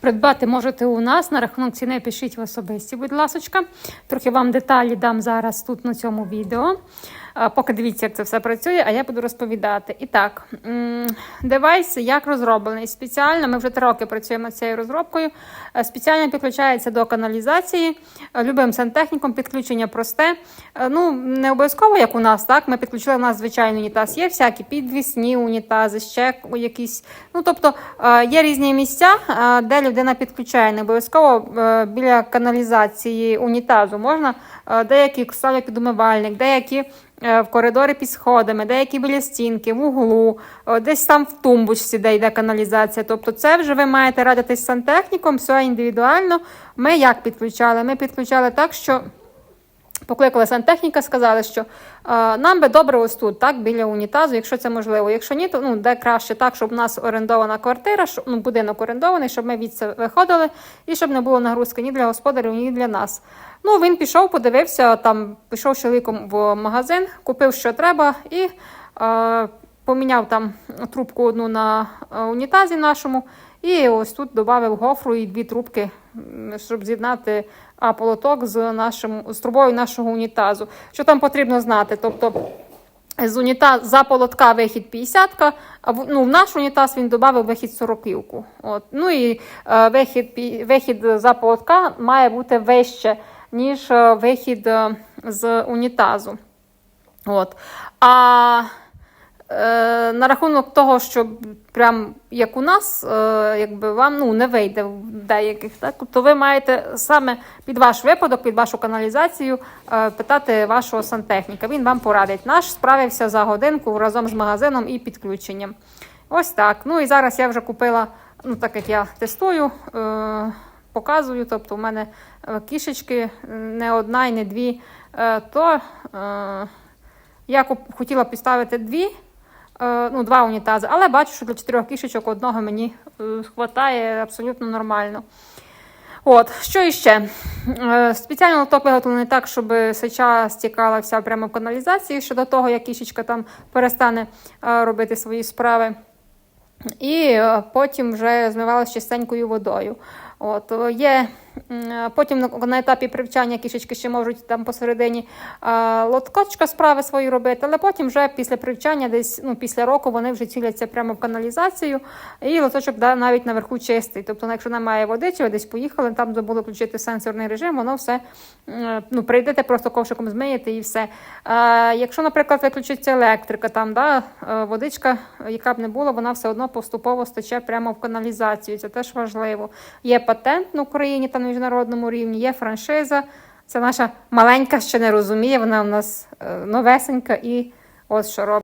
Придбати можете у нас на рахунок ціни пишіть в особисті, будь ласочка. Трохи вам деталі дам зараз тут на цьому відео. Поки дивіться, як це все працює, а я буду розповідати. І так, девайс як розроблений. Спеціально, ми вже три роки працюємо над цією розробкою. Е, Спеціально підключається до каналізації. Е, Любим сантехніком підключення просте. Е, Ну, не обов'язково, як у нас, так. Ми підключили у нас звичайний унітаз. Є всякі підвісні унітази, ще якісь. Ну, тобто є різні місця, де людина підключає. Не обов'язково біля каналізації унітазу можна деякі ставлять під умивальник, деякі в коридорі під сходами, деякі біля стінки, в углу, е, десь там в тумбочці, де йде каналізація. Тобто, це вже ви маєте радитись з сантехніком, все індивідуально. Ми як підключали? Ми підключали так, що. Покликали сантехніка, сказали, що е, нам би добре ось тут, так, біля унітазу, якщо це можливо. Якщо ні, то ну, де краще так, щоб у нас орендована квартира, щоб, ну, будинок орендований, щоб ми від це виходили і щоб не було нагрузки ні для господарів, ні для нас. Ну, він пішов, подивився, там пішов чоловіком в магазин, купив, що треба, і е, поміняв там трубку одну на е, унітазі нашому. І ось тут додав гофру і дві трубки, щоб з'єднати полоток з нашим з трубою нашого унітазу. Що там потрібно знати? Тобто з унітаз за полотка вихід 50 а в, ну, в наш унітаз він додав вихід 40 От. Ну і е, вихід, вихід за полотка має бути вище, ніж е, вихід е, з унітазу. От. А на рахунок того, що прям як у нас, е, якби вам ну, не вийде в деяких, так? то ви маєте саме під ваш випадок, під вашу каналізацію е, питати вашого сантехніка. Він вам порадить. Наш справився за годинку разом з магазином і підключенням. Ось так. Ну і зараз я вже купила, ну так як я тестую, е, показую. Тобто, у мене е, кішечки не одна і не дві. Е, то е, я хотіла підставити дві. Е, ну, два унітази, але бачу, що для чотирьох кішечок одного мені е, хватає абсолютно нормально. От, що іще? Е, Спеціально лоток виготовлений так, щоб сеча стікала вся прямо в каналізації щодо того, як кішечка там перестане робити свої справи. І потім вже змивалася чистенькою водою. От, є, потім на, етапі привчання кішечки ще можуть там посередині е, лоткочка справи свої робити, але потім вже після привчання, десь ну, після року вони вже ціляться прямо в каналізацію, і лоточок да, навіть наверху чистий. Тобто, ну, якщо немає води, чи ви десь поїхали, там забули включити сенсорний режим, воно все ну, прийдете, просто ковшиком змиєте і все. Е, якщо, наприклад, виключиться електрика, там да, е, водичка, яка б не була, вона все одно поступово стече прямо в каналізацію. Це теж важливо. Є патент на Україні та на міжнародному рівні, є франшиза. Це наша маленька ще не розуміє, вона у нас е, новесенька і ось що робить.